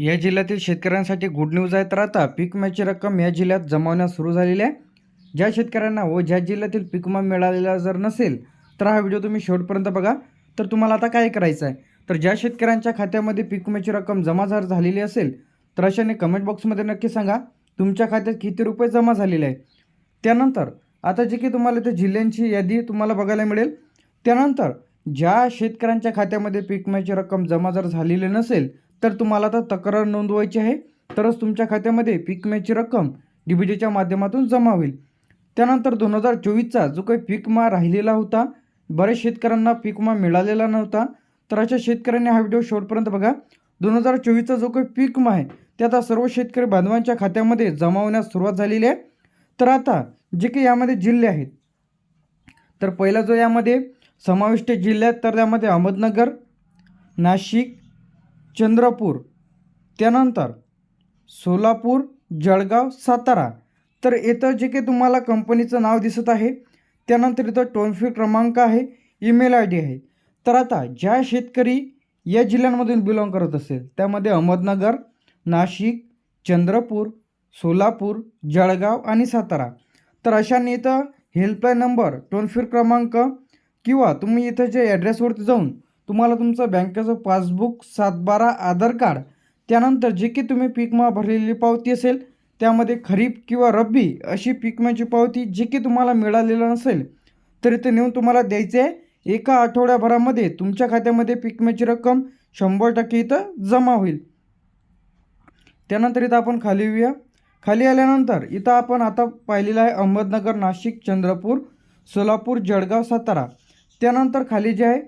या जिल्ह्यातील शेतकऱ्यांसाठी गुड न्यूज आहे तर आता पीक विम्याची रक्कम या जिल्ह्यात जमावण्यास सुरू झालेली आहे. ज्या शेतकऱ्यांना व ज्या जिल्ह्यातील पीक विमा मिळालेला जर नसेल तर हा व्हिडिओ तुम्ही शेवटपर्यंत बघा. तर तुम्हाला आता काय करायचं आहे? तर ज्या शेतकऱ्यांच्या खात्यामध्ये पीक विम्याची रक्कम जमा जर झालेली असेल तर अशाने कमेंट बॉक्समध्ये नक्की सांगा तुमच्या खात्यात किती रुपये जमा झालेले आहे त्यानंतर आता जे की तुम्हाला त्या जिल्ह्यांची यादी तुम्हाला बघायला मिळेल. त्यानंतर ज्या शेतकऱ्यांच्या खात्यामध्ये पीक विम्याची रक्कम जमा जर झालेली नसेल तर तुम्हाला आता तक्रार नोंदवायची आहे तरच तुमच्या खात्यामध्ये पीक विम्याची रक्कम डी माध्यमातून जमा होईल. त्यानंतर दोन हजार चोवीसचा जो काही पीक विमा राहिलेला होता बऱ्याच शेतकऱ्यांना पीक विमा मिळालेला नव्हता. तर अशा शेतकऱ्यांनी हा व्हिडिओ शेवटपर्यंत बघा. दोन हजार चोवीसचा जो काही पीक विमा आहे ते आता सर्व शेतकरी बांधवांच्या खात्यामध्ये जमा होण्यास सुरुवात झालेली आहे. तर आता जे काही यामध्ये जिल्हे आहेत तर पहिला जो यामध्ये समाविष्ट जिल्ह्यात आहेत तर त्यामध्ये अहमदनगर नाशिक चंद्रपूर. त्यानंतर सोलापूर जळगाव सातारा. तर इथं जे काही तुम्हाला कंपनीचं नाव दिसत आहे त्यानंतर इथं टोल फ्री क्रमांक आहे ईमेल आय डी आहे. तर आता ज्या शेतकरी या जिल्ह्यांमधून बिलॉंग करत असेल त्यामध्ये अहमदनगर नाशिक चंद्रपूर सोलापूर जळगाव आणि सातारा. तर अशाने इथं हेल्पलाईन नंबर टोल फ्री क्रमांक किंवा तुम्ही इथं जे ॲड्रेसवरती जाऊन तुम्हाला तुमचं बँकेचं पासबुक सातबारा आधार कार्ड त्यानंतर जे की तुम्ही पीकमा भरलेली पावती असेल त्यामध्ये खरीप किंवा रब्बी अशी पीकम्याची पावती जी की तुम्हाला मिळालेलं नसेल तर इथे नेऊन तुम्हाला द्यायचे आहे. एका आठवड्याभरामध्ये तुमच्या खात्यामध्ये पीकम्याची रक्कम शंभर टक्के इथं जमा होईल. त्यानंतर इथं आपण खाली येऊया. खाली आल्यानंतर इथं आपण आता पाहिलेलं आहे अहमदनगर नाशिक चंद्रपूर सोलापूर जळगाव सातारा. त्यानंतर खाली जे आहे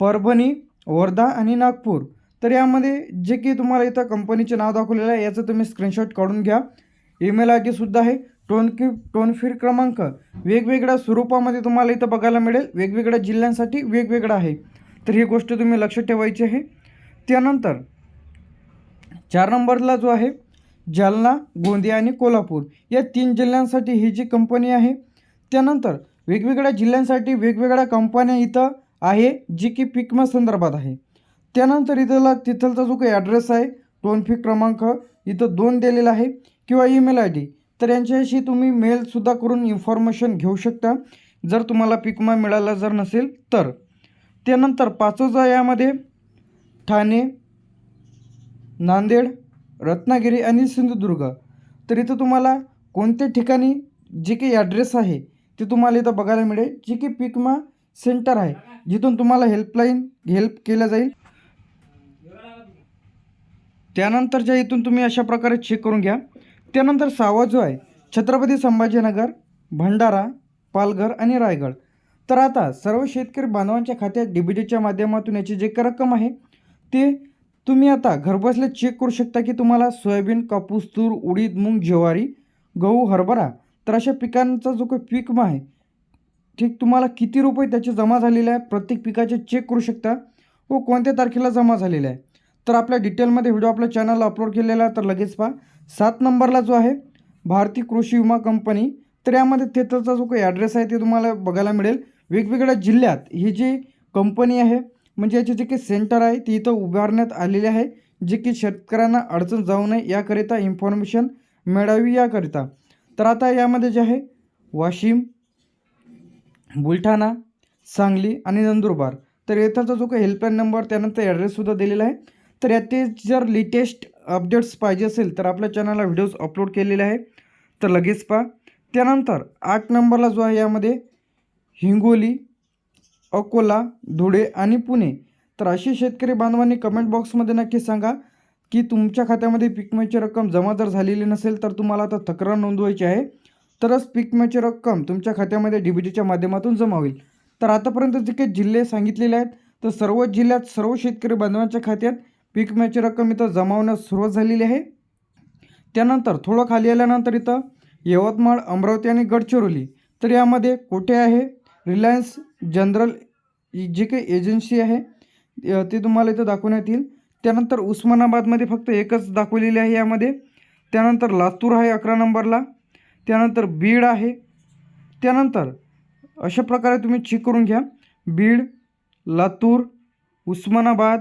परभणी वर्धा आणि नागपूर. तर यामध्ये जे की तुम्हाला इथं कंपनीचे नाव दाखवलेलं आहे याचं तुम्ही स्क्रीनशॉट काढून घ्या. ईमेल आय डीसुद्धा आहे. टोन की टोन फ्री क्रमांक. वेगवेगळ्या स्वरूपामध्ये तुम्हाला इथं बघायला मिळेल. वेगवेगळ्या जिल्ह्यांसाठी वेगवेगळं आहे. तर ही गोष्ट तुम्ही लक्षात ठेवायची आहे. त्यानंतर चार नंबरला जो आहे जालना गोंदिया आणि कोल्हापूर. या तीन जिल्ह्यांसाठी ही जी कंपनी आहे त्यानंतर वेगवेगळ्या जिल्ह्यांसाठी वेगवेगळ्या कंपन्या इथं आहे जी की पिकमा संदर्भात आहे. त्यानंतर इथला तिथलचा जो काही ॲड्रेस आहे टोन फ्री क्रमांक इथं दोन दिलेला आहे किंवा ईमेल आय डी तर यांच्याशी तुम्ही मेलसुद्धा करून इन्फॉर्मेशन घेऊ शकता. जर तुम्हाला पिकमा मिळाला जर नसेल तर. त्यानंतर पाचोजा यामध्ये ठाणे नांदेड रत्नागिरी आणि सिंधुदुर्ग. तर इथं तुम्हाला कोणत्या ठिकाणी जे काही ॲड्रेस आहे ते तुम्हाला इथं बघायला मिळेल. जे की पिकमा सेंटर आहे. जिथून तुम्हाला हेल्पलाईन हेल्प केलं जाईल. त्यानंतरच्या इथून तुम्ही अशा प्रकारे चेक करून घ्या. त्यानंतर सहावा जो आहे छत्रपती संभाजीनगर भंडारा पालघर आणि रायगड. तर आता सर्व शेतकरी बांधवांच्या खात्यात डीबीटीच्या माध्यमातून याची जे काही रक्कम आहे ते तुम्ही आता घरबसल्या चेक करू शकता की तुम्हाला सोयाबीन कापूस तूर उडीद मूग ज्वारी गहू हरभरा तर अशा पिकांचा जो काही पीक आहे ठीक तुम्हाला किती रुपये त्याचे जमा झालेले आहे? प्रत्येक पिकाचे चेक करू शकता. व कोणत्या तारखेला जमा झालेले आहे? तर आपल्या डिटेलमध्ये व्हिडिओ आपल्या चॅनलला अपलोड केलेला तर लगेच पहा. सात नंबरला जो आहे भारतीय कृषी विमा कंपनी तर यामध्ये त्याचा जो काही ॲड्रेस आहे ते तुम्हाला बघायला मिळेल. वेगवेगळ्या जिल्ह्यात ही जी कंपनी आहे म्हणजे याचे जे काही सेंटर आहे ते इथं उभारण्यात आलेले आहे जे की शेतकऱ्यांना अडचण जाऊ नये याकरिता इन्फॉर्मेशन मिळावी याकरिता. तर आता यामध्ये जे आहे वाशिम बुलढाणा सांगली आणि नंदुरबार. तर येथाचा जो काही हेल्पलाईन नंबर त्यानंतर ॲड्रेससुद्धा दिलेला आहे. तर याचे जर लेटेस्ट अपडेट्स पाहिजे असेल तर आपल्या चॅनलला व्हिडिओज अपलोड केलेले आहे. तर लगेच पहा. त्यानंतर आठ नंबरला जो आहे यामध्ये हिंगोली अकोला धुळे आणि पुणे. तर अशी शेतकरी बांधवांनी कमेंट बॉक्समध्ये नक्की सांगा की तुमच्या खात्यामध्ये पिकमेची रक्कम जमा जर झालेली नसेल तर तुम्हाला आता तक्रार नोंदवायची आहे. तरच पीक विम्याची रक्कम तुमच्या खात्यामध्ये डी बी टीच्या माध्यमातून जमा होईल. तर आतापर्यंत जे काही जिल्हे सांगितलेले आहेत तर सर्व जिल्ह्यात सर्व शेतकरी बांधवांच्या खात्यात पीक विम्याची रक्कम इथं जमा होण्यास सुरुवात झालेली आहे. त्यानंतर थोडं खाली आल्यानंतर इथं यवतमाळ अमरावती आणि गडचिरोली तर यामध्ये कुठे आहे? रिलायन्स जनरल जी काही एजन्सी आहे ती ते तुम्हाला इथं दाखवण्यात येईल. त्यानंतर उस्मानाबादमध्ये फक्त एकच दाखवलेली आहे यामध्ये. त्यानंतर लातूर आहे अकरा नंबरला. त्यानंतर बीड आहे. त्यानंतर अशा प्रकारे तुम्ही चेक करून घ्या. बीड लातूर उस्मानाबाद.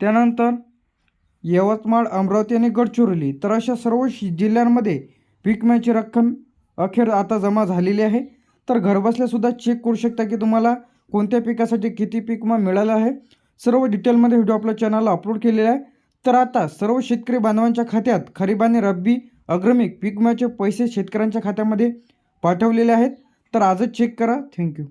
त्यानंतर यवतमाळ अमरावती आणि गडचिरोली. तर अशा सर्व शि जिल्ह्यांमध्ये पीक विम्याची रक्कम अखेर आता जमा झालेली आहे. तर घरबसल्यासुद्धा चेक करू शकता की तुम्हाला कोणत्या पिकासाठी किती पीक विमा मिळाला आहे. सर्व डिटेलमध्ये व्हिडिओ आपल्या चॅनलला अपलोड केलेला आहे. तर आता सर्व शेतकरी बांधवांच्या खात्यात खरीप आणि रब्बी अग्रमिक पीक विम्याचे पैसे शेतकऱ्यांच्या खात्यामध्ये पाठवलेले आहेत. तर आजच चेक करा. थँक्यू